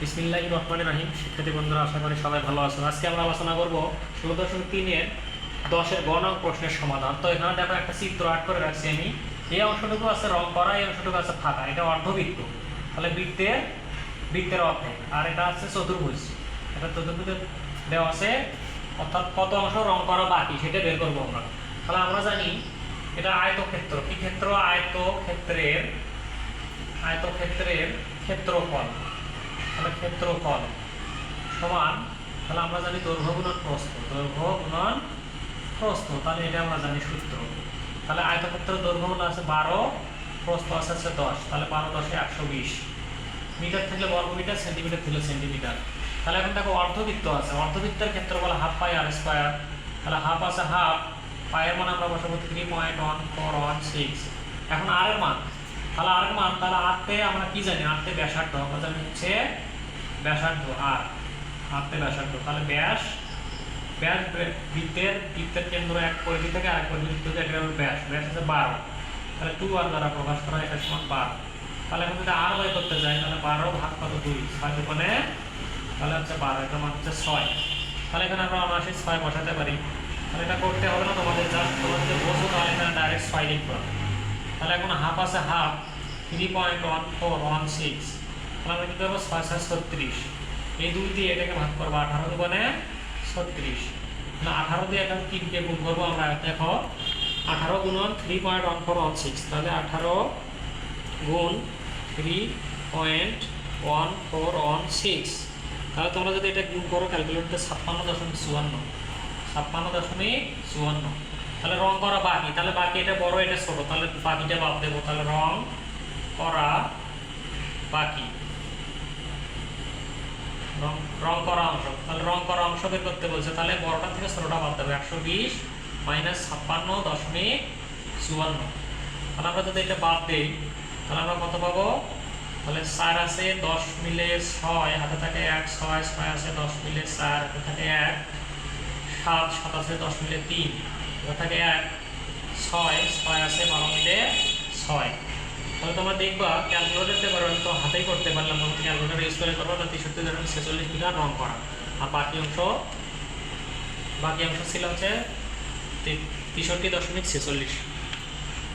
বিসমিল্লাহ রহমান রাহিম। শিক্ষার্থী বন্ধুরা, আশা করি সবাই ভালো আছেন। আজকে আমরা আলোচনা করব ষোলো দশমিক তিনের দশের গণক প্রশ্নের সমাধান। তো এখানে দেখো একটা চিত্র আর্ট করে রাখছি আমি। এই অংশটুকু আছে রং করা, এই অংশটুকু আছে ফাঁকা। এটা অর্ধবৃত্ত। তাহলে বৃত্তের বৃত্তের অর্ধেক। আর এটা আছে চতুর্ভুজ। এটা চতুর্ভুজে দেওয়া আছে, অর্থাৎ কত অংশ রং করা বাকি, সেটা বের করব আমরা। তাহলে আমরা জানি এটা আয়তক্ষেত্র। কি ক্ষেত্র? আয়তক্ষেত্রের আয়তক্ষেত্রের ক্ষেত্রফল। তাহলে ক্ষেত্রফল সমান, তাহলে আমরা জানি দৈর্ঘ্য গুণন প্রস্থ। দৈর্ঘ্য গুণন প্রস্থ, তাহলে এটা আমরা জানি সূত্র। তাহলে আয়তক্ষেত্র দৈর্ঘ্য হলো আছে বারো, প্রস্থ আছে হচ্ছে দশ, তাহলে বারো দশে একশো বিশ। মিটার থাকলে বর্গ মিটার, সেন্টিমিটার থাকলে সেন্টিমিটার। তাহলে এখন দেখো অর্ধবৃত্ত আছে। অর্ধবৃত্তের ক্ষেত্রফল হাফ পাই আর স্কোয়ার তাহলে হাফ আছে হাফ পায়ের মান আমরা বসাবো three point one four one six এখন আর এর মান। তাহলে আর এর মান, তাহলে আটতে আমরা কি জানি? আটতে ব্যাসার্ধ, আমরা জানি হচ্ছে ব্যাসার্ধ আর আটতে ব্যাসার্ধ। তাহলে ব্যাস ব্যাস বৃত্তের বৃত্তের কেন্দ্র এক পরিধি থেকে আরেক পরিধি থেকে হলো ব্যাস। ব্যাস হচ্ছে বারো। তাহলে টু আর দ্বারা প্রকাশ করা এটা সমান বারো। তাহলে এখন যদি আর বাই করতে যাই, তাহলে বারো ভাগ কত? দুই। ছয় দোকানে তাহলে হচ্ছে বারো এটা মান হচ্ছে ছয়। তাহলে এখানে আমরা অনাশি ছয় বসাতে পারি। তাহলে এটা করতে হবে না, তোমাদের জাস্ট তোমাদের বোঝো তাহলে এখানে ডাইরেক্ট ছয় লিখব। তাহলে এখন হাফ আছে half three point one four one six আমরা কিন্তু পাবো ছয় ছয় ছত্রিশ। এই দুই দিয়ে এটাকে ভাগ করব আঠারো দোকানে ছত্রিশ। আঠারো দিয়ে এখন তিনকে গুণ করব আমরা, দেখো, আঠারো গুণন three point one four one six তাহলে আঠারো গুণ three point one four one six তাহলে তোমরা যদি এটা গুণ করো ক্যালকুলেটরে ছাপ্পান্ন দশমিক চুয়ান্ন। ছাপ্পান্ন দশমিক চুয়ান্ন। তাহলে রং করা বাকি। তাহলে বাকি এটা বড়, এটা ছোট। তাহলে বাকিটা বাদ দেবো। তাহলে রং করা বাকি। রং করা অংশ। তাহলে রং করা অংশ বের করতে বলছে। তাহলে বড়টা থেকে ছোটটা বাদ দেবো। একশো বিশ মাইনাস ছাপ্পান্ন দশমিক চুয়ান্ন। তাহলে আমরা যদি এটা বাদ দিই, তাহলে আমরা কত পাবো? তাহলে চার আছে, দশ মিলে ছয়, হাতে থাকে এক, ছয় ছয় আছে, দশ মিলে চার, হাতে থাকে এক, সাত সাত আছে, দশ মিলে তিন, হাতে থাকে এক, ছয় ছয় আছে, বারো মিলে ছয়। তাহলে তোমরা দেখবা ক্যালকুলেটর দিতে পারো আমি তো হাতেই করতে পারলাম তখন ক্যালকুলেটর ইউজ করে করব না, তেষট্টি দশমিক ছেচল্লিশ মিটার রং করা। আর বাকি অংশ বাকি অংশ ছিল হচ্ছে তেষট্টি দশমিক ছেচল্লিশ।